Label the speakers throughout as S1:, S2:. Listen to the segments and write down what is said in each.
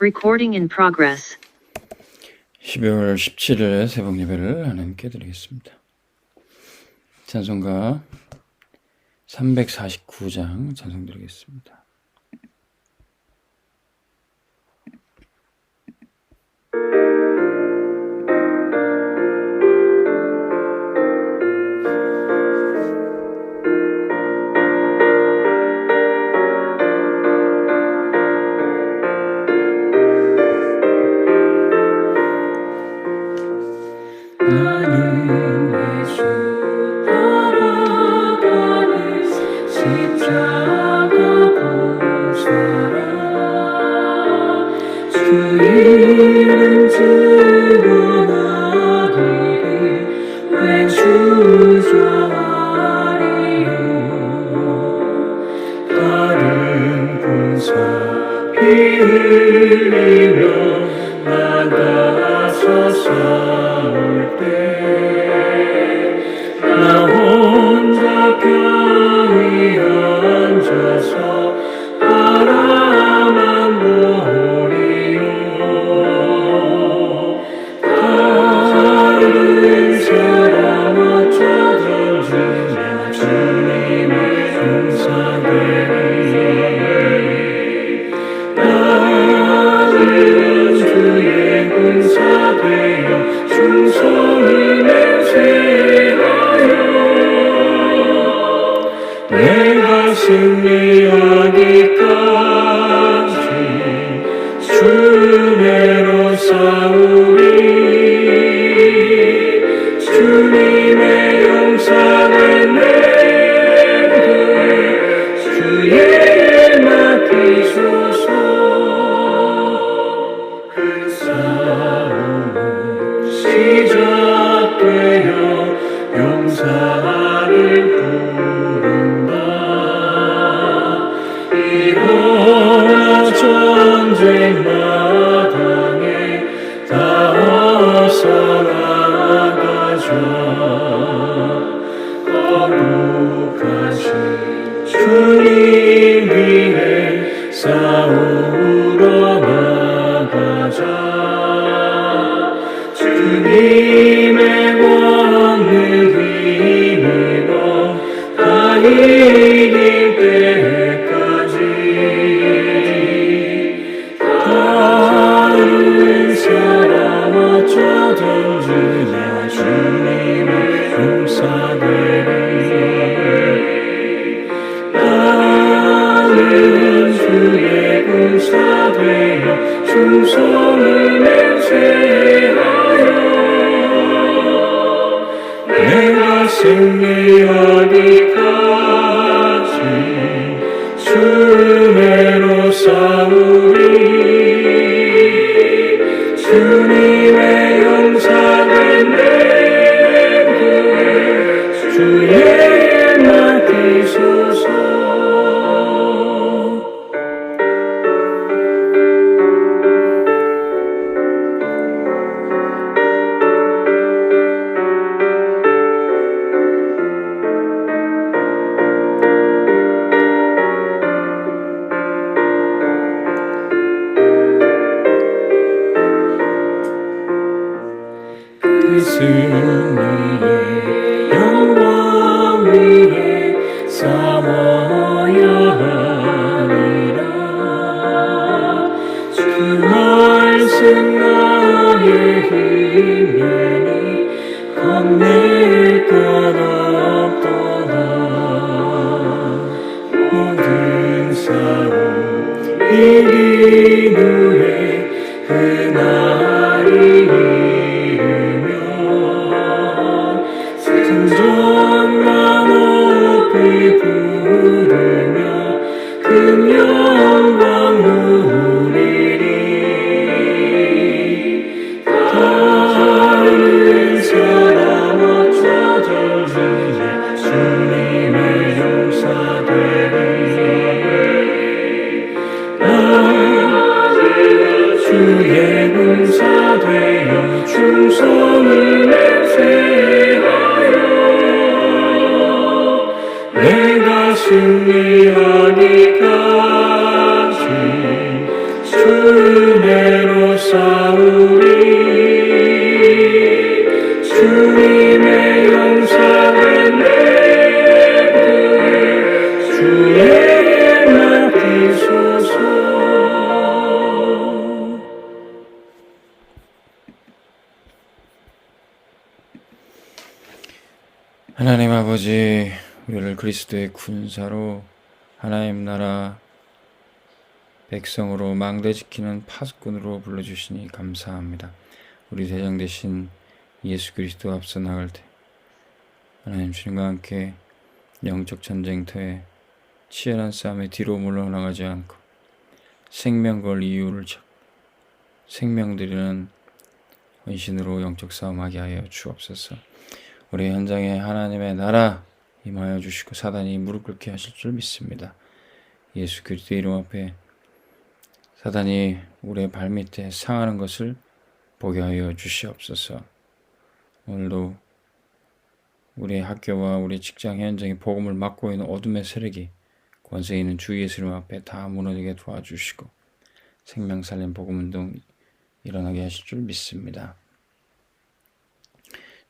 S1: Recording in progress.
S2: 12월 17일 새벽 예배를 하나님께 드리겠습니다. 찬송가 349장 찬송 드리겠습니다.
S3: 찾아올 나 혼자 편히 앉아서 바라만 내가 승리하기까지 주내로 싸우 need. 주내로 사
S4: 이리 눈에 그날이 그의 군사 되어 충성을 맹세하여 내가 승리하기까지 주내로 싸우리 주님의 용사
S2: 하나님 아버지, 우리를 그리스도의 군사로 하나님 나라 백성으로 망대지키는 파수꾼으로 불러주시니 감사합니다. 우리 대장 되신 예수 그리스도 앞서 나갈 때 하나님 주님과 함께 영적 전쟁터에 치열한 싸움에 뒤로 물러나가지 않고 생명 걸 이유를 찾고 생명 드리는 헌신으로 영적 싸움하게 하여 주옵소서. 우리 현장에 하나님의 나라 임하여 주시고 사단이 무릎 꿇게 하실 줄 믿습니다. 예수 그리스도 이름 앞에 사단이 우리의 발밑에 상하는 것을 보게 하여 주시옵소서. 오늘도 우리 학교와 우리 직장 현장의 복음을 막고 있는 어둠의 세력이 권세 있는 주 예수 님 앞에 다 무너지게 도와주시고 생명 살린 복음 운동 일어나게 하실 줄 믿습니다.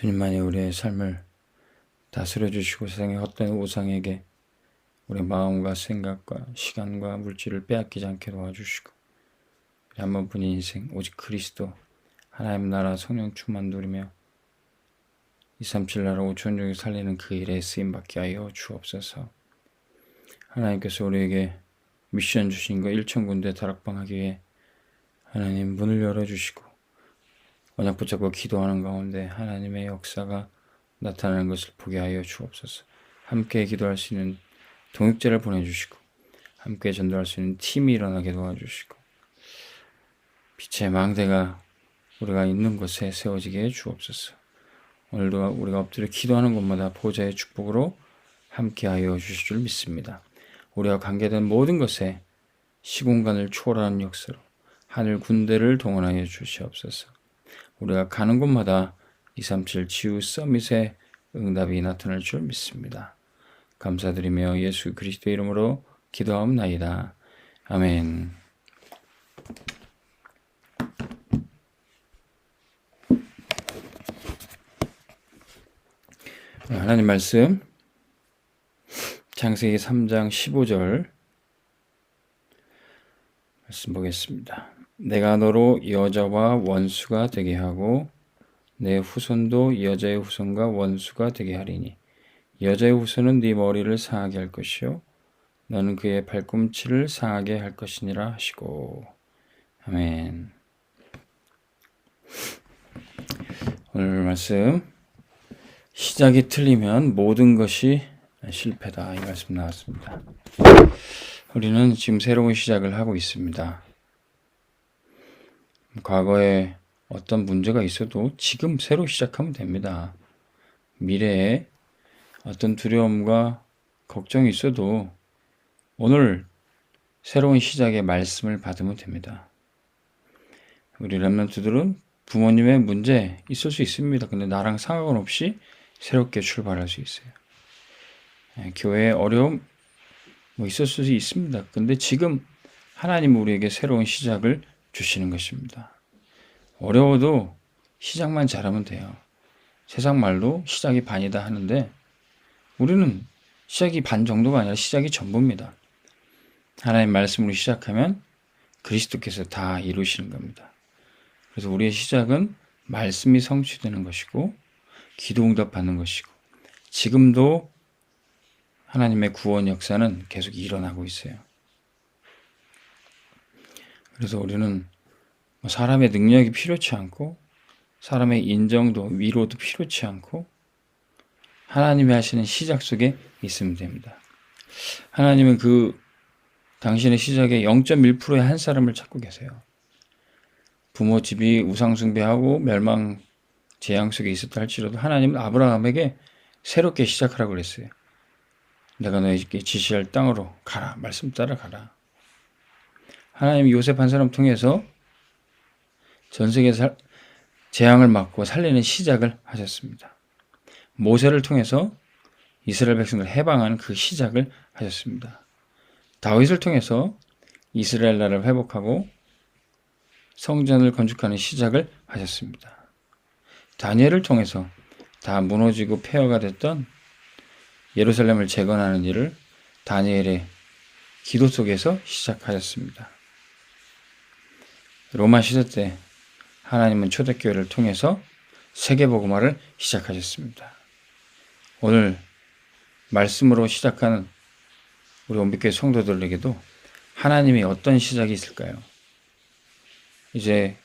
S2: 주님만이 우리의 삶을 다스려 주시고 세상의 헛된 우상에게 우리 마음과 생각과 시간과 물질을 빼앗기지 않게 도와주시고 우리 한 번뿐인 인생 오직 그리스도 하나님 나라 성령 충만 누리며 이삼칠 나라 오천 종이 살리는 그 일에 쓰임 받게 하여 주옵소서 하나님께서 우리에게 미션 주신 거일천 군데 다락방하기 위해 하나님 문을 열어주시고 언약 붙잡고 기도하는 가운데 하나님의 역사가 나타나는 것을 보게 하여 주옵소서. 함께 기도할 수 있는 동역자를 보내주시고 함께 전도할 수 있는 팀이 일어나게 도와주시고 빛의 망대가 우리가 있는 곳에 세워지게 해주옵소서. 오늘도 우리가 엎드려 기도하는 곳마다 보좌의 축복으로 함께하여 주실 줄 믿습니다. 우리와 관계된 모든 것에 시공간을 초월하는 역사로 하늘 군대를 동원하여 주시옵소서. 우리가 가는 곳마다 237 치유 서밋의 응답이 나타날 줄 믿습니다. 감사드리며 예수 그리스도의 이름으로 기도하옵나이다. 아멘. 하나님 말씀 창세기 3장 15절 말씀 보겠습니다. 내가 너로 여자와 원수가 되게 하고 내 후손도 여자의 후손과 원수가 되게 하리니 여자의 후손은 네 머리를 상하게 할 것이요 너는 그의 팔꿈치를 상하게 할 것이니라 하시고 아멘. 오늘 말씀 시작이 틀리면 모든 것이 실패다 이 말씀 나왔습니다. 우리는 지금 새로운 시작을 하고 있습니다. 과거에 어떤 문제가 있어도 지금 새로 시작하면 됩니다. 미래에 어떤 두려움과 걱정이 있어도 오늘 새로운 시작의 말씀을 받으면 됩니다. 우리 랩런트들은 부모님의 문제 있을 수 있습니다. 근데 나랑 상관없이 새롭게 출발할 수 있어요. 예, 교회의 어려움 뭐 있을 수 있습니다. 근데 지금 하나님 우리에게 새로운 시작을 주시는 것입니다. 어려워도 시작만 잘하면 돼요. 세상 말로 시작이 반이다 하는데 우리는 시작이 반 정도가 아니라 시작이 전부입니다. 하나님 말씀으로 시작하면 그리스도께서 다 이루시는 겁니다. 그래서 우리의 시작은 말씀이 성취되는 것이고 기도 응답받는 것이고 지금도 하나님의 구원 역사는 계속 일어나고 있어요. 그래서 우리는 사람의 능력이 필요치 않고 사람의 인정도 위로도 필요치 않고 하나님이 하시는 시작 속에 있으면 됩니다. 하나님은 그 당신의 시작의 0.1%의 한 사람을 찾고 계세요. 부모 집이 우상숭배하고 멸망 재앙 속에 있었다 할지라도 하나님은 아브라함에게 새롭게 시작하라고 그랬어요. 내가 너에게 지시할 땅으로 가라. 말씀 따라 가라. 하나님이 요셉 한 사람 통해서 전 세계 재앙을 막고 살리는 시작을 하셨습니다. 모세를 통해서 이스라엘 백성을 해방하는 그 시작을 하셨습니다. 다윗을 통해서 이스라엘 나라를 회복하고 성전을 건축하는 시작을 하셨습니다. 다니엘을 통해서 다 무너지고 폐허가 됐던 예루살렘을 재건하는 일을 다니엘의 기도 속에서 시작하셨습니다. 로마 시대 때 하나님은 초대교회를 통해서 세계복음화를 시작하셨습니다. 오늘 말씀으로 시작하는 우리 온비교회 성도들에게도 하나님이 어떤 시작이 있을까요? 이제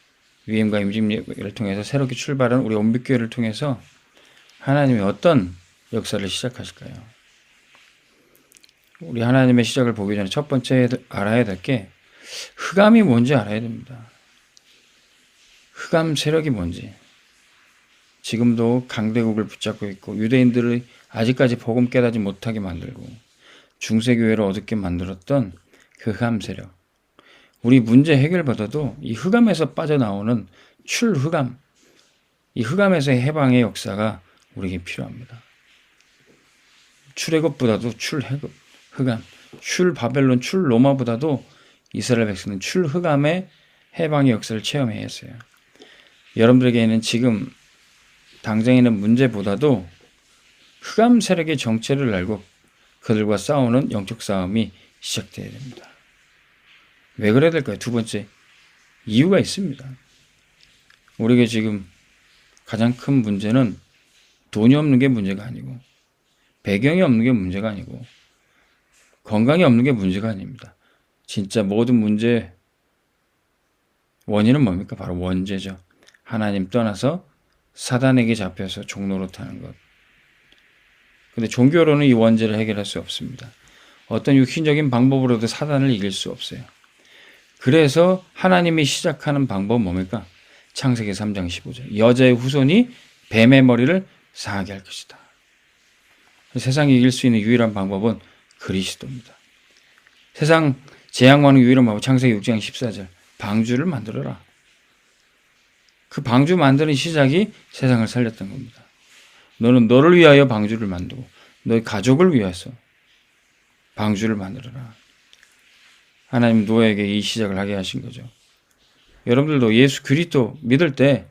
S2: 위임과 임진를 직 통해서 새롭게 출발한 우리 온비교회를 통해서 하나님이 어떤 역사를 시작하실까요? 우리 하나님의 시작을 보기 전에 첫 번째 알아야 될 게 흑암이 뭔지 알아야 됩니다. 흑암 세력이 뭔지 지금도 강대국을 붙잡고 있고 유대인들을 아직까지 복음 깨닫지 못하게 만들고 중세교회를 어둡게 만들었던 그 흑암 세력 우리 문제 해결받아도이 흑암에서 빠져나오는 출흑암 이 흑암에서의 해방의 역사가 우리에게 필요합니다. 출애굽보다도 출해급 흑암 출 바벨론 출 로마보다도 이스라엘 백성은 출흑암의 해방의 역사를 체험해야 했어요. 여러분들에게는 지금 당장 있는 문제보다도 흑암 세력의 정체를 알고 그들과 싸우는 영적 싸움이 시작되어야 됩니다. 왜 그래야 될까요? 두 번째, 이유가 있습니다. 우리에게 지금 가장 큰 문제는 돈이 없는 게 문제가 아니고, 배경이 없는 게 문제가 아니고, 건강이 없는 게 문제가 아닙니다. 진짜 모든 문제 원인은 뭡니까? 바로 원죄죠. 하나님 떠나서 사단에게 잡혀서 종로로 타는 것. 근데 종교로는 이 원죄를 해결할 수 없습니다. 어떤 육신적인 방법으로도 사단을 이길 수 없어요. 그래서 하나님이 시작하는 방법은 뭡니까? 창세기 3장 15절. 여자의 후손이 뱀의 머리를 상하게 할 것이다. 세상이 이길 수 있는 유일한 방법은 그리스도입니다. 세상 재앙과는 유일한 방법 창세기 6장 14절. 방주를 만들어라. 그 방주 만드는 시작이 세상을 살렸던 겁니다. 너는 너를 위하여 방주를 만들고 너의 가족을 위해서 방주를 만들어라. 하나님 노아에게 이 시작을 하게 하신 거죠. 여러분들도 예수 그리스도 믿을 때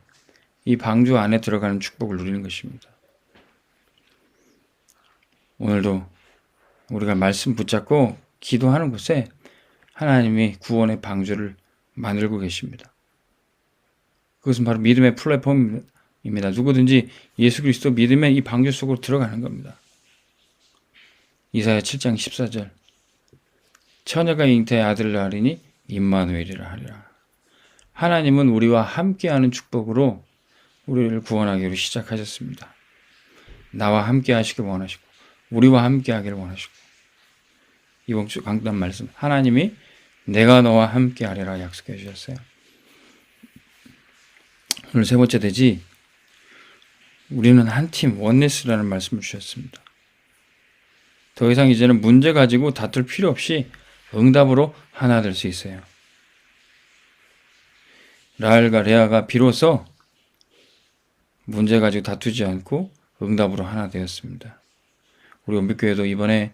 S2: 이 방주 안에 들어가는 축복을 누리는 것입니다. 오늘도 우리가 말씀 붙잡고 기도하는 곳에 하나님이 구원의 방주를 만들고 계십니다. 그것은 바로 믿음의 플랫폼입니다. 누구든지 예수 그리스도 믿음의 이 방주 속으로 들어가는 겁니다. 이사야 7장 14절 처녀가 잉태의 아들을 낳으리니 임마누엘이라 하리라. 하나님은 우리와 함께하는 축복으로 우리를 구원하기로 시작하셨습니다. 나와 함께 하시길 원하시고 우리와 함께 하기를 원하시고 이번 주 강단 말씀 하나님이 내가 너와 함께 하리라 약속해 주셨어요. 오늘 세 번째 되지 우리는 한 팀 원리스라는 말씀을 주셨습니다. 더 이상 이제는 문제 가지고 다툴 필요 없이 응답으로 하나 될 수 있어요. 라엘과 레아가 비로소 문제 가지고 다투지 않고 응답으로 하나 되었습니다. 우리 온비교회도 이번에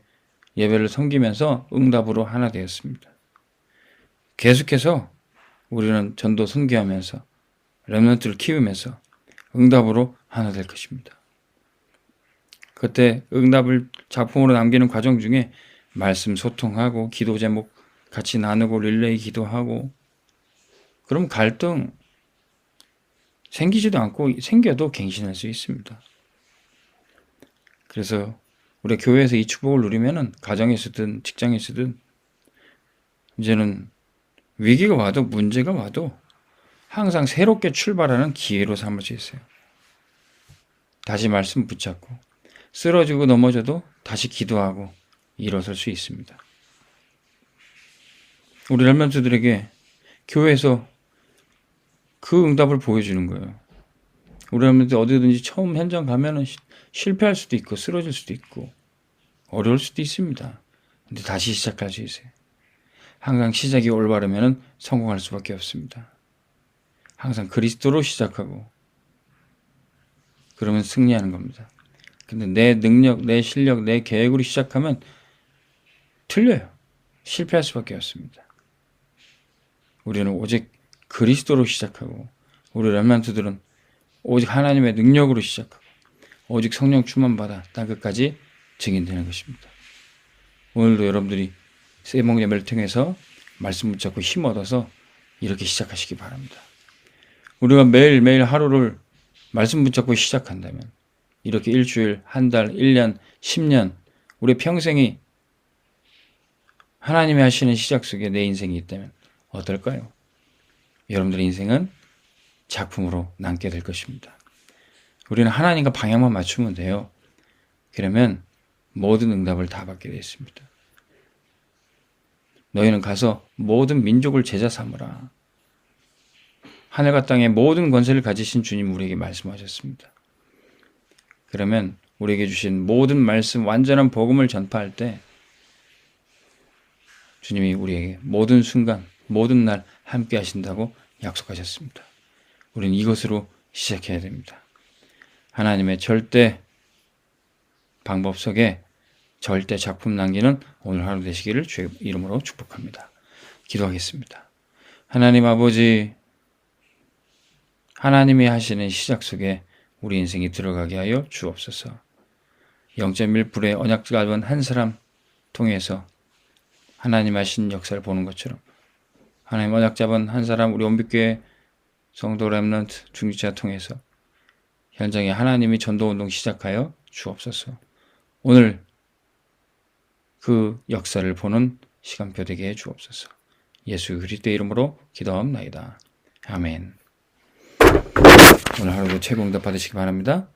S2: 예배를 섬기면서 응답으로 하나 되었습니다. 계속해서 우리는 전도 선교하면서 렘넌트를 키우면서 응답으로 하나 될 것입니다. 그때 응답을 작품으로 남기는 과정 중에 말씀 소통하고 기도 제목 같이 나누고 릴레이 기도하고 그럼 갈등 생기지도 않고 생겨도 갱신할 수 있습니다. 그래서 우리 교회에서 이 축복을 누리면은 가정에서든 직장에서든 이제는 위기가 와도 문제가 와도 항상 새롭게 출발하는 기회로 삼을 수 있어요. 다시 말씀 붙잡고 쓰러지고 넘어져도 다시 기도하고 일어설 수 있습니다. 우리 할만주들에게 교회에서 그 응답을 보여주는 거예요. 우리 랄만주 어디든지 처음 현장 가면은 실패할 수도 있고 쓰러질 수도 있고 어려울 수도 있습니다. 근데 다시 시작할 수 있어요. 항상 시작이 올바르면 성공할 수밖에 없습니다. 항상 그리스도로 시작하고 그러면 승리하는 겁니다. 근데 내 능력, 내 실력, 내 계획으로 시작하면 틀려요. 실패할 수밖에 없습니다. 우리는 오직 그리스도로 시작하고 우리 렘만트들은 오직 하나님의 능력으로 시작하고 오직 성령 충만 받아 땅끝까지 증인되는 것입니다. 오늘도 여러분들이 세몽 예배를 통해서 말씀 붙잡고 힘 얻어서 이렇게 시작하시기 바랍니다. 우리가 매일매일 하루를 말씀 붙잡고 시작한다면 이렇게 일주일, 한 달, 1년, 10년 우리 평생이 하나님이 하시는 시작 속에 내 인생이 있다면 어떨까요? 여러분들의 인생은 작품으로 남게 될 것입니다. 우리는 하나님과 방향만 맞추면 돼요. 그러면 모든 응답을 다 받게 되어 습니다 너희는 가서 모든 민족을 제자 삼으라. 하늘과 땅의 모든 권세를 가지신 주님 우리에게 말씀하셨습니다. 그러면 우리에게 주신 모든 말씀 완전한 복음을 전파할 때 주님이 우리에게 모든 순간 모든 날 함께 하신다고 약속하셨습니다. 우리는 이것으로 시작해야 됩니다. 하나님의 절대 방법 속에 절대 작품 남기는 오늘 하루 되시기를 주의 이름으로 축복합니다. 기도하겠습니다. 하나님 아버지 하나님이 하시는 시작 속에 우리 인생이 들어가게 하여 주옵소서. 0.1불의 언약 가본 한 사람 통해서 하나님 하신 역사를 보는 것처럼 하나님 언약 잡은 한 사람 우리 온빛교회 성도 랩런트 중지자 통해서 현장에 하나님이 전도운동 시작하여 주옵소서. 오늘 그 역사를 보는 시간표 되게 해 주옵소서. 예수 그리스도의 이름으로 기도합니다 아멘. 오늘 하루도 최고 응답 받으시기 바랍니다.